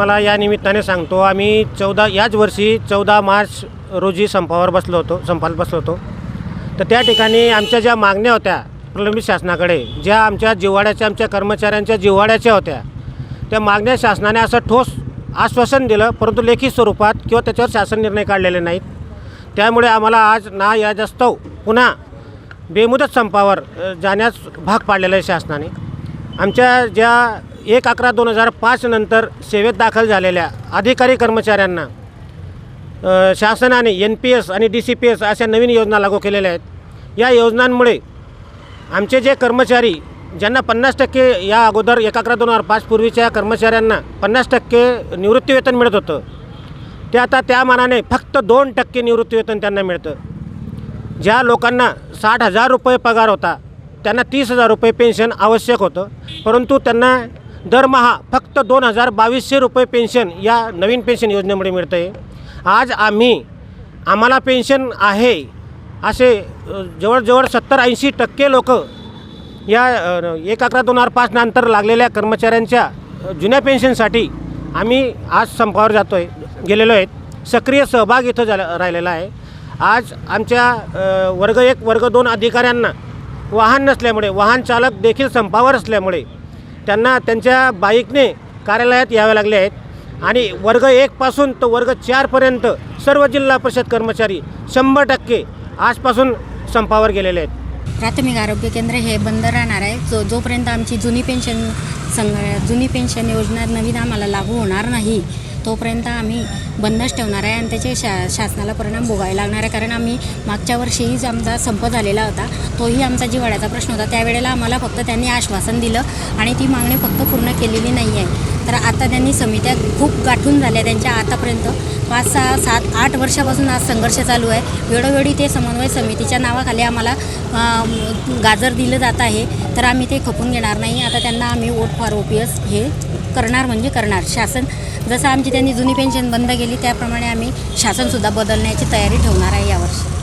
तुम्हाला या निमित्ताने सांगतो आम्ही चौदा याच वर्षी चौदा मार्च रोजी संपावर बसलो होतो संपाला बसलो होतो. तर त्या ठिकाणी आमच्या ज्या मागण्या होत्या प्रलंबित शासनाकडे ज्या आमच्या जिव्हाड्याच्या आमच्या कर्मचाऱ्यांच्या जिव्हाड्याच्या होत्या त्या मागण्या शासनाने असं ठोस आश्वासन दिलं परंतु लेखी स्वरूपात किंवा त्याच्यावर शासन निर्णय काढलेले नाहीत. त्यामुळे आम्हाला आज ना या जास्तव पुन्हा बेमुदत संपावर जाण्यास भाग पाडलेला आहे शासनाने. आमच्या ज्या एक अकरा दोन हजार पाच नंतर सेवेत दाखल झालेल्या अधिकारी कर्मचाऱ्यांना शासनाने एन पी एस आणि डी सी पी एस अशा नवीन योजना लागू केलेल्या आहेत. या योजनांमुळे आमचे जे कर्मचारी ज्यांना पन्नास टक्के या अगोदर एक अकरा दोन हजार पाच पूर्वीच्या कर्मचाऱ्यांना पन्नास टक्के निवृत्तीवेतन मिळत होतं ते आता त्या मानाने फक्त दोन टक्के निवृत्तीवेतन त्यांना मिळतं. ज्या लोकांना साठ हजार रुपये पगार होता त्यांना तीस हजार रुपये पेन्शन आवश्यक होतं परंतु त्यांना दरमहा फक्त दोन हजार बावीसशे रुपये पेन्शन या नवीन पेन्शन योजनेमुळे मिळतं आहे आज आम्ही आम्हाला पेन्शन आहे असे जवळजवळ सत्तर ऐंशी टक्के लोक या एक अकरा दोन हजार पाच नंतर लागलेल्या कर्मचाऱ्यांच्या जुन्या पेन्शनसाठी आम्ही आज संपावर जातो आहे गेलेलो आहेत. सक्रिय सहभाग इथं झाला राहिलेला आहे. आज आमच्या वर्ग एक वर्ग दोन अधिकाऱ्यांना वाहन नसल्यामुळे वाहन चालक देखील संपावर असल्यामुळे त्यांना त्यांच्या बाईकने कार्यालयात यावे लागले आहेत. आणि वर्ग एकपासून तर वर्ग चारपर्यंत सर्व जिल्हा परिषद कर्मचारी शंभर टक्के आजपासून संपावर गेलेले आहेत. प्राथमिक आरोग्य केंद्र हे बंद राहणार आहे. जो जोपर्यंत आमची जुनी पेन्शन संघ जुनी पेन्शन योजना नवीन आम्हाला लागू होणार नाही तोपर्यंत आम्ही बंदच ठेवणार आहे आणि त्याचे शा शासनाला परिणाम भोगायला लागणार आहे. कारण आम्ही मागच्या वर्षीहीच आमचा संप झालेला होता तोही आमचा जिवाळ्याचा प्रश्न होता. त्यावेळेला आम्हाला फक्त त्यांनी आश्वासन दिलं आणि ती मागणी फक्त पूर्ण केलेली नाही आहे. तर आता त्यांनी समित्या खूप गाठून झाल्या त्यांच्या आतापर्यंत. पाच सहा सात आठ वर्षापासून आज संघर्ष चालू आहे. वेळोवेळी ते समन्वय समितीच्या नावाखाली आम्हाला गाजर दिलं जात आहे. तर आम्ही ते खपून घेणार नाही. आता त्यांना आम्ही vote for O P S हे करणार म्हणजे करणार. शासन जसं आमची त्यांनी जुनी पेन्शन बंद केली त्याप्रमाणे आम्ही शासनसुद्धा बदलण्याची तयारी ठेवणार आहे यावर्षी.